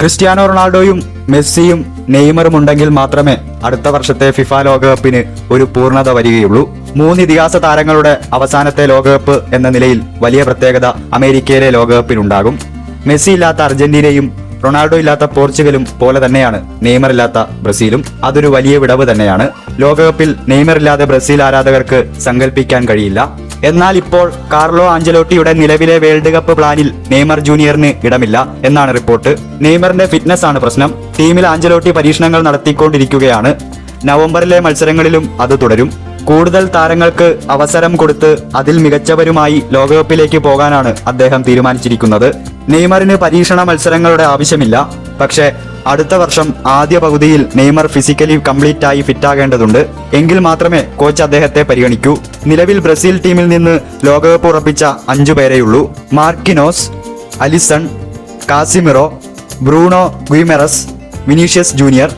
Cristiano റൊണാൾഡോയും മെസ്സിയും നെയ്മറും ഉണ്ടെങ്കിൽ മാത്രമേ അടുത്ത വർഷത്തെ ഫിഫ ലോകകപ്പിന് ഒരു പൂർണത വരികയുള്ളൂ. മൂന്ന് ഇതിഹാസ താരങ്ങളുടെ അവസാനത്തെ ലോകകപ്പ് എന്ന നിലയിൽ വലിയ പ്രത്യേകത അമേരിക്കയിലെ ലോകകപ്പിനുണ്ടാകും. മെസ്സി ഇല്ലാത്ത അർജന്റീനയും റൊണാൾഡോ ഇല്ലാത്ത പോർച്ചുഗലും പോലെ തന്നെയാണ് നെയ്മർ ഇല്ലാത്ത ബ്രസീലും. അതൊരു വലിയ വിടവ് തന്നെയാണ്. ലോകകപ്പിൽ നെയ്മർ ഇല്ലാതെ ബ്രസീൽ ആരാധകർക്ക് സങ്കല്പിക്കാൻ കഴിയില്ല. എന്നാൽ ഇപ്പോൾ കാർലോ ആഞ്ചലോട്ടിയുടെ നിലവിലെ വേൾഡ് കപ്പ് പ്ലാനിൽ നെയ്മർ ജൂനിയറിന് ഇടമില്ല എന്നാണ് റിപ്പോർട്ട്. നെയ്മറിന്റെ ഫിറ്റ്നസ് ആണ് പ്രശ്നം. ടീമിൽ ആഞ്ചലോട്ടി പരീക്ഷണങ്ങൾ നടത്തിക്കൊണ്ടിരിക്കുകയാണ്. നവംബറിലെ മത്സരങ്ങളിലും അത് തുടരും. കൂടുതൽ താരങ്ങൾക്ക് അവസരം കൊടുത്ത് അതിൽ മികച്ചവരുമായി ലോകകപ്പിലേക്ക് പോകാനാണ് അദ്ദേഹം തീരുമാനിച്ചിരിക്കുന്നത്. നെയ്മറിന് പരീക്ഷണ മത്സരങ്ങളുടെ ആവശ്യമില്ല. പക്ഷേ അടുത്ത വർഷം ആദ്യ പകുതിയിൽ നെയ്മർ ഫിസിക്കലി കംപ്ലീറ്റ് ആയി ഫിറ്റാകേണ്ടതുണ്ട്. എങ്കിൽ മാത്രമേ കോച്ച് അദ്ദേഹത്തെ പരിഗണിക്കൂ. നിലവിൽ ബ്രസീൽ ടീമിൽ നിന്ന് ലോകകപ്പ് ഉറപ്പിച്ച അഞ്ചു പേരെയുള്ളൂ Marquinhos Alisson Casemiro Bruno Guimaraes Vinicius Junior